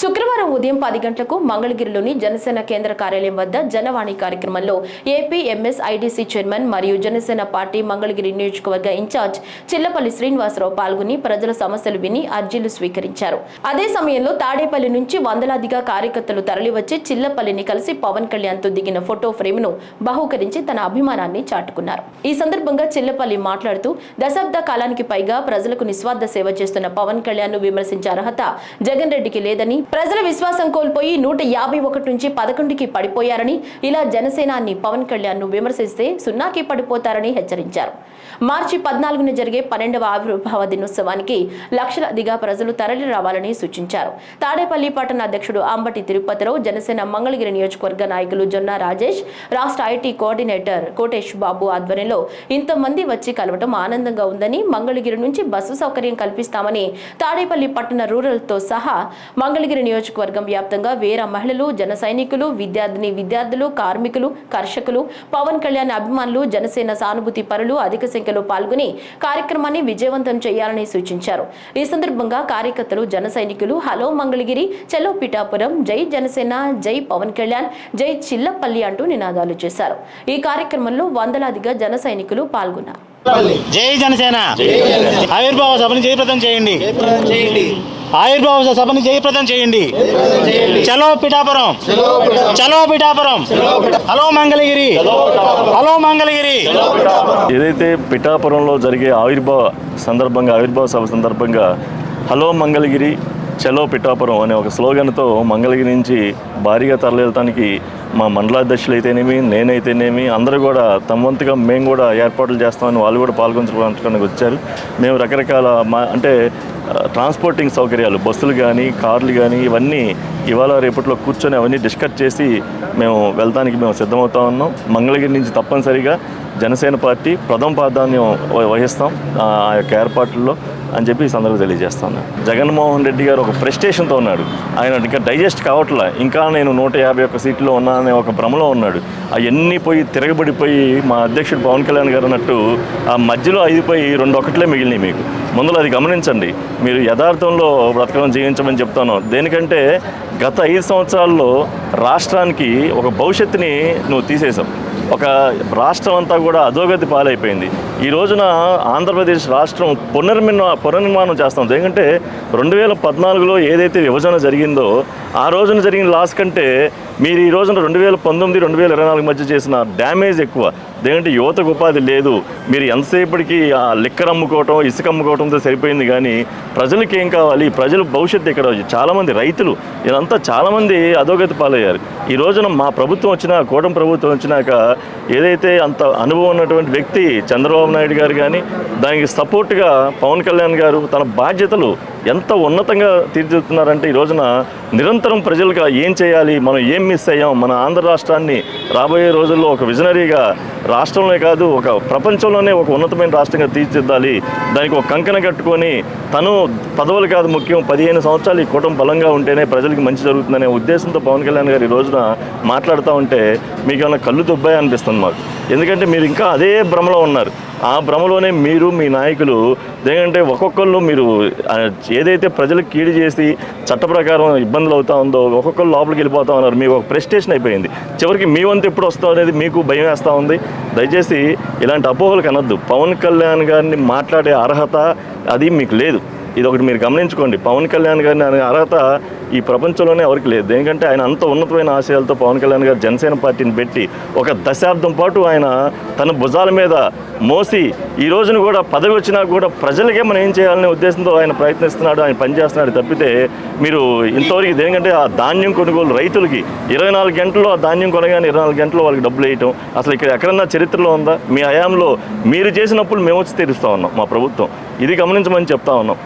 శుక్రవారం ఉదయం పది గంటలకు మంగళగిరిలోని జనసేన కేంద్ర కార్యాలయం వద్ద జనవాణి కార్యక్రమంలో ఏపీ ఎంఎస్ ఐడీసీ చైర్మన్ మరియు జనసేన పార్టీ మంగళగిరి నియోజకవర్గ ఇన్ఛార్జ్ చిల్లపల్లి శ్రీనివాసరావు పాల్గొని ప్రజల సమస్యలు విని అర్జీలు స్వీకరించారు. అదే సమయంలో తాడేపల్లి నుంచి వందలాదిగా కార్యకర్తలు తరలివచ్చి చిల్లపల్లిని కలిసి పవన్ కళ్యాణ్తో దిగిన ఫోటో ఫ్రేమ్ను బహూకరించి తన అభిమానాన్ని చాటుకున్నారు. ఈ సందర్భంగా చిల్లపల్లి మాట్లాడుతూ దశాబ్ద కాలానికి పైగా ప్రజలకు నిస్వార్థ సేవ చేస్తున్న పవన్ కళ్యాణ్ను విమర్శించే అర్హత జగన్ రెడ్డికి లేదని ప్రజల విశ్వాసం కోల్పోయి నూట యాభై ఒకటి నుంచి పదకొండుకి పడిపోయారని ఇలా జనసేనాన్ని పవన్ కళ్యాణ్ను విమర్శిస్తే సున్నాకి పడిపోతారని హెచ్చరించారు. మార్చి పద్నాలుగున జరిగే పన్నెండవ ఆవిర్భావ దినోత్సవానికి లక్షలాదిగా ప్రజలు తరలి రావాలని సూచించారు. తాడేపల్లి పట్టణ అధ్యక్షుడు అంబటి తిరుపతిరావు జనసేన మంగళగిరి నియోజకవర్గ నాయకులు జొన్న రాజేష్ రాష్ట్ర ఐటీ కోఆర్డినేటర్ కోటేష్ బాబు ఆధ్వర్యంలో ఇంతమంది వచ్చి కలవటం ఆనందంగా ఉందని మంగళగిరి నుంచి బస్సు సౌకర్యం కల్పిస్తామని తాడేపల్లి పట్టణ రూరల్తో సహా మంగళగిరి నియోజకవర్గం వ్యాప్తంగా వేర మహిళలు జన సైనికులు విద్యార్థిని విద్యార్థులు కార్మికులు కర్షకులు పవన్ కళ్యాణ్ అభిమానులు జనసేన సానుభూతి పరులు అధిక సంఖ్యలో పాల్గొని కార్యక్రమాన్ని విజయవంతం చేయాలని సూచించారు. ఈ సందర్భంగా కార్యకర్తలు జన సైనికులు హలో మంగళగిరి చలో పిఠాపురం జై జనసేన జై పవన్ కళ్యాణ్ జై చిల్లపల్లి అంటూ నినాదాలు చేశారు. ఈ కార్యక్రమంలో వందలాదిగా జన సైనికులు పాల్గొన్నారు. జై జనసేన. ఆవిర్భావ సభని జయప్రదం చేయండి. ఆవిర్భావ సభని జయప్రదం చేయండి. చలో పిఠాపురం. చలో పిఠాపురం. హలో మంగళగిరి. హలో మంగళగిరి. ఏదైతే పిఠాపురంలో జరిగే ఆవిర్భావ సందర్భంగా ఆవిర్భావ సభ సందర్భంగా హలో మంగళగిరి చలో పిఠాపురం అనే ఒక స్లోగన్తో మంగళగిరి నుంచి భారీగా తరలివెళ్తానికి మా మండలాధ్యక్షులు అయితేనేమి నేనైతేనేమి అందరూ కూడా తమ వంతుగా మేము కూడా ఏర్పాట్లు చేస్తామని వాళ్ళు కూడా పాల్గొంచడానికి వచ్చారు. మేము రకరకాల మా అంటే ట్రాన్స్పోర్టింగ్ సౌకర్యాలు బస్సులు కానీ కార్లు కానీ ఇవన్నీ ఇవాళ రేపట్లో కూర్చొని అవన్నీ డిస్కస్ చేసి మేము వెళ్తానికి మేము సిద్ధమవుతా ఉన్నాం. మంగళగిరి నుంచి తప్పనిసరిగా జనసేన పార్టీ ప్రథమ ప్రాధాన్యం వహిస్తాం ఆ ఆ యొక్క ఏర్పాట్లలో అని చెప్పి ఈ సందర్భంగా తెలియజేస్తాను. జగన్మోహన్ రెడ్డి గారు ఒక ప్రెస్టేషన్తో ఉన్నాడు. ఆయన ఇంకా డైజెస్ట్ కావట్లే. ఇంకా నేను నూట యాభై ఒక్క సీట్లో ఉన్నాననే ఒక భ్రమలో ఉన్నాడు. అవన్నీ పోయి తిరగబడిపోయి మా అధ్యక్షుడు పవన్ కళ్యాణ్ గారు అన్నట్టు ఆ మధ్యలో అయిపోయి రెండు ఒకట్లే మిగిలినాయి మీకు. ముందులో అది గమనించండి. మీరు యథార్థంలో బ్రతకడం జీవించమని చెప్తాను. దేనికంటే గత ఐదు సంవత్సరాల్లో రాష్ట్రానికి ఒక భవిష్యత్తుని నువ్వు తీసేశావు. ఒక రాష్ట్రం అంతా కూడా అధోగతి పాలైపోయింది. ఈ రోజున ఆంధ్రప్రదేశ్ రాష్ట్రం పునర్నిర్మా పునర్నిర్మాణం చేస్తాం. ఎందుకంటే రెండు వేల పద్నాలుగులో ఏదైతే విభజన జరిగిందో ఆ రోజున జరిగిన లాస్ కంటే మీరు ఈ రోజున రెండు వేల పంతొమ్మిది రెండు వేల ఇరవై నాలుగు మధ్య చేసిన డ్యామేజ్ ఎక్కువ. ఎందుకంటే యువతకు ఉపాధి లేదు. మీరు ఎంతసేపటికి ఆ లిక్కర్ అమ్ముకోవటం ఇసుక అమ్ముకోవటంతో సరిపోయింది కానీ ప్రజలకి ఏం కావాలి? ప్రజలు భవిష్యత్తు ఇక్కడ చాలామంది రైతులు ఇదంతా చాలామంది అధోగతి పాలయ్యారు. ఈ రోజున మా ప్రభుత్వం వచ్చిన కూటమి ప్రభుత్వం వచ్చినాక ఏదైతే అంత అనుభవం ఉన్నటువంటి వ్యక్తి చంద్రబాబు నాయుడు గారు కానీ దానికి సపోర్ట్గా పవన్ కళ్యాణ్ గారు తన బాధ్యతలు ఎంత ఉన్నతంగా తీర్చిదిద్దుతున్నారంటే ఈ రోజున నిరంతరం ప్రజలకు ఏం చేయాలి? మనం ఏం మిస్ అయ్యాం. మన ఆంధ్ర రాష్ట్రాన్ని రాబోయే రోజుల్లో ఒక విజనరీగా రాష్ట్రంలో కాదు ఒక ప్రపంచంలోనే ఒక ఉన్నతమైన రాష్ట్రంగా తీర్చిదిద్దాలి. దానికి ఒక కంకణ కట్టుకొని తను పదవులు కాదు ముఖ్యం పదిహేను సంవత్సరాలు ఈ కూటమి బలంగా ఉంటేనే ప్రజలకు మంచి జరుగుతుందనే ఉద్దేశంతో పవన్ కళ్యాణ్ గారు ఈ రోజున మాట్లాడుతూ ఉంటే మీకు ఏమైనా కళ్ళు దుబ్బాయి అనిపిస్తుంది మాకు. ఎందుకంటే మీరు ఇంకా అదే భ్రమలో ఉన్నారు. ఆ భ్రమలోనే మీరు మీ నాయకులు ఎందుకంటే ఒక్కొక్కళ్ళు మీరు ఏదైతే ప్రజలకు కీడు చేసి చట్ట ప్రకారం ఇబ్బందులు అవుతా ఉందో ఒక్కొక్కరు లోపలికి వెళ్ళిపోతా ఉన్నారు. మీకు ఒక ప్రెస్టేషన్ అయిపోయింది. చివరికి మీ వంతు ఎప్పుడు వస్తాం అనేది మీకు భయం వేస్తూ ఉంది. దయచేసి ఇలాంటి అపోహలు కనొద్దు. పవన్ కళ్యాణ్ గారిని మాట్లాడే అర్హత అది మీకు లేదు. ఇది ఒకటి మీరు గమనించుకోండి. పవన్ కళ్యాణ్ గారిని అనే అర్హత ఈ ప్రపంచంలోనే ఎవరికి లేదు. ఎందుకంటే ఆయన అంత ఉన్నతమైన ఆశయాలతో పవన్ కళ్యాణ్ గారు జనసేన పార్టీని పెట్టి ఒక దశాబ్దం పాటు ఆయన తన భుజాల మీద మోసి ఈ రోజున కూడా పదవి వచ్చినా కూడా ప్రజలకే మనం ఏం చేయాలనే ఉద్దేశంతో ఆయన ప్రయత్నిస్తున్నాడు ఆయన పనిచేస్తున్నాడు తప్పితే మీరు ఇంతవరకు దేనికంటే ఆ ధాన్యం కొనుగోలు రైతులకి ఇరవై నాలుగు గంటల్లో ఆ ధాన్యం కొనగానే ఇరవై నాలుగు గంటల్లో వాళ్ళకి డబ్బులు వేయటం. అసలు ఇక్కడ ఎక్కడన్నా చరిత్రలో ఉందా? మీ హయాంలో మీరు చేసినప్పుడు మేము వచ్చి తీరుస్తా ఉన్నాం మా ప్రభుత్వం. ఇది గమనించమని చెప్తా ఉన్నాం.